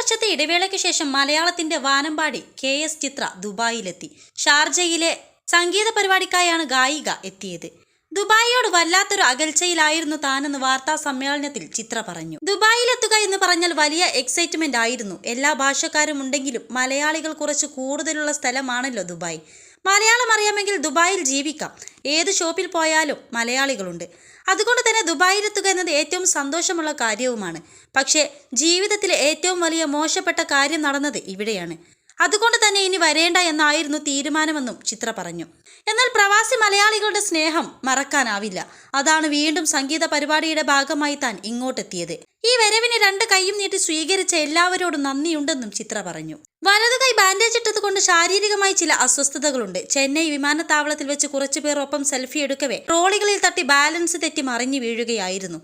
വർഷത്തെ ഇടവേളയ്ക്ക് ശേഷം മലയാളത്തിന്റെ വാനമ്പാടി കെ എസ് ചിത്ര ദുബായിലെത്തി. ഷാർജയിലെ സംഗീത പരിപാടിക്കായാണ് ഗായിക എത്തിയത്. ദുബായിയോട് വല്ലാത്തൊരു അകൽച്ചയിലായിരുന്നു താനെന്ന് വാർത്താ സമ്മേളനത്തിൽ ചിത്ര പറഞ്ഞു. ദുബായിലെത്തുക എന്ന് പറഞ്ഞാൽ വലിയ എക്സൈറ്റ്മെന്റ് ആയിരുന്നു. എല്ലാ ഭാഷക്കാരും ഉണ്ടെങ്കിലും മലയാളികൾ കുറച്ച് കൂടുതലുള്ള സ്ഥലമാണല്ലോ ദുബായ്. മലയാളം അറിയാമെങ്കിൽ ദുബായിൽ ജീവിക്കാം. ഏത് ഷോപ്പിൽ പോയാലും മലയാളികളുണ്ട്. അതുകൊണ്ട് തന്നെ ദുബായിലെത്തുക എന്നത് ഏറ്റവും സന്തോഷമുള്ള കാര്യവുമാണ്. പക്ഷേ ജീവിതത്തിലെ ഏറ്റവും വലിയ മോശപ്പെട്ട കാര്യം നടന്നത് ഇവിടെയാണ്. അതുകൊണ്ട് തന്നെ ഇനി വരേണ്ട എന്നായിരുന്നു തീരുമാനമെന്നും ചിത്ര പറഞ്ഞു. എന്നാൽ പ്രവാസി മലയാളികളുടെ സ്നേഹം മറക്കാനാവില്ല. അതാണ് വീണ്ടും സംഗീത പരിപാടിയുടെ ഭാഗമായി താൻ ഇങ്ങോട്ടെത്തിയത്. ഈ വരവിനെ രണ്ട് കൈയും നീട്ടി സ്വീകരിച്ച എല്ലാവരോടും നന്ദിയുണ്ടെന്നും ചിത്ര പറഞ്ഞു. വലതു കൈ ബാൻഡേജ് ഇട്ടത് കൊണ്ട് ശാരീരികമായി ചില അസ്വസ്ഥതകളുണ്ട്. ചെന്നൈ വിമാനത്താവളത്തിൽ വെച്ച് കുറച്ചുപേർ ഒപ്പം സെൽഫി എടുക്കവേ ട്രോളികളിൽ തട്ടി ബാലൻസ് തെറ്റി മറിഞ്ഞു വീഴുകയായിരുന്നു.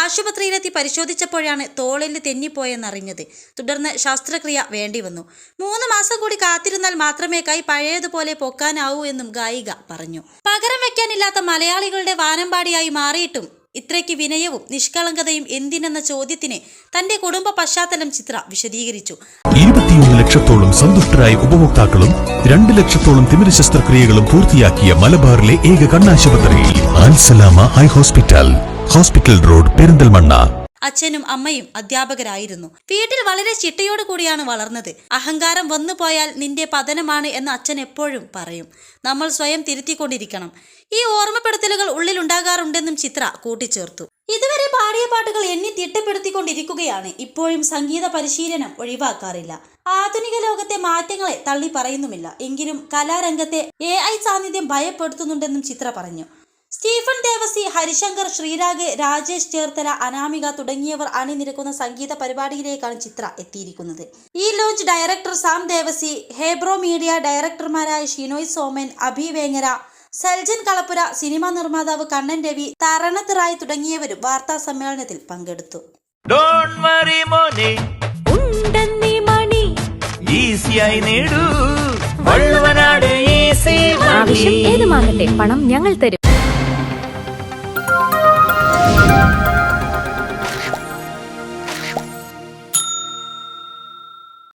ആശുപത്രിയിലെത്തി പരിശോധിച്ചപ്പോഴാണ് തോളിൽ തെന്നിപ്പോയെന്നറിഞ്ഞത്. തുടർന്ന് ശസ്ത്രക്രിയ വേണ്ടി വന്നു. മൂന്ന് മാസം കൂടി കാത്തിരുന്നാൽ മാത്രമേ കൈ പഴയതുപോലെ പൊക്കാനാവൂ എന്നും ഗായിക പറഞ്ഞു. പകരം വെക്കാനില്ലാത്ത മലയാളികളുടെ വാനമ്പാടിയായി മാറിയിട്ടും ഇത്രയ്ക്ക് വിനയവും നിഷ്കളങ്കതയും എന്തിനെന്ന ചോദ്യത്തിന് തന്റെ കുടുംബ പശ്ചാത്തലം ചിത്ര വിശദീകരിച്ചു. ഇരുപത്തിയൊന്ന് ലക്ഷത്തോളം സന്തുഷ്ടരായ ഉപഭോക്താക്കളും രണ്ട് ലക്ഷത്തോളം തിമിര ശസ്ത്രക്രിയകളും പൂർത്തിയാക്കിയ മലബാറിലെ ഏക കണ്ണാശുപത്രി eye hospital. Hospital road Perinthalmanna. അച്ഛനും അമ്മയും അധ്യാപകരായിരുന്നു. വീട്ടിൽ വളരെ ചിട്ടയോട് കൂടിയാണ് വളർന്നത്. അഹങ്കാരം വന്നു പോയാൽ നിന്റെ പതനമാണ് എന്ന് അച്ഛൻ എപ്പോഴും പറയും. നമ്മൾ സ്വയം തിരുത്തിക്കൊണ്ടിരിക്കണം. ഈ ഓർമ്മപ്പെടുത്തലുകൾ ഉള്ളിലുണ്ടാകാറുണ്ടെന്നും ചിത്ര കൂട്ടിച്ചേർത്തു. ഇതുവരെ പാടിയ പാട്ടുകൾ എണ്ണി തിട്ടപ്പെടുത്തിക്കൊണ്ടിരിക്കുകയാണ്. ഇപ്പോഴും സംഗീത പരിശീലനം ഒഴിവാക്കാറില്ല. ആധുനിക ലോകത്തെ മാറ്റങ്ങളെ തള്ളി പറയുന്നുമില്ല എങ്കിലും കലാരംഗത്തെ എ ഐ സാന്നിധ്യം ഭയപ്പെടുത്തുന്നുണ്ടെന്നും ചിത്ര പറഞ്ഞു. സ്റ്റീഫൻ ദേവസി ഹരിശങ്കർ ശ്രീരാഗ് രാജേഷ് ചേർത്തല അനാമിക തുടങ്ങിയവർ അണിനിരക്കുന്ന സംഗീത പരിപാടിയിലേക്കാണ് ചിത്ര എത്തിയിരിക്കുന്നത്. ഈ launch director Sam Devassy Hebro media ഡയറക്ടർമാരായ Shinoy Soman Abhi Vengara Saljan Kalappura cinema നിർമ്മാതാവ് കണ്ണൻ രവി തരണത്ത് റായ് തുടങ്ങിയവരും വാർത്താ സമ്മേളനത്തിൽ പങ്കെടുത്തു. ഏത് വറി മോനെ. ഉണ്ടെന്നീ മണി. ഈസിയായി നേടൂ. ആവശ്യം ഏതുമാകട്ടെ പണം ഞങ്ങൾ തരും. Thank you.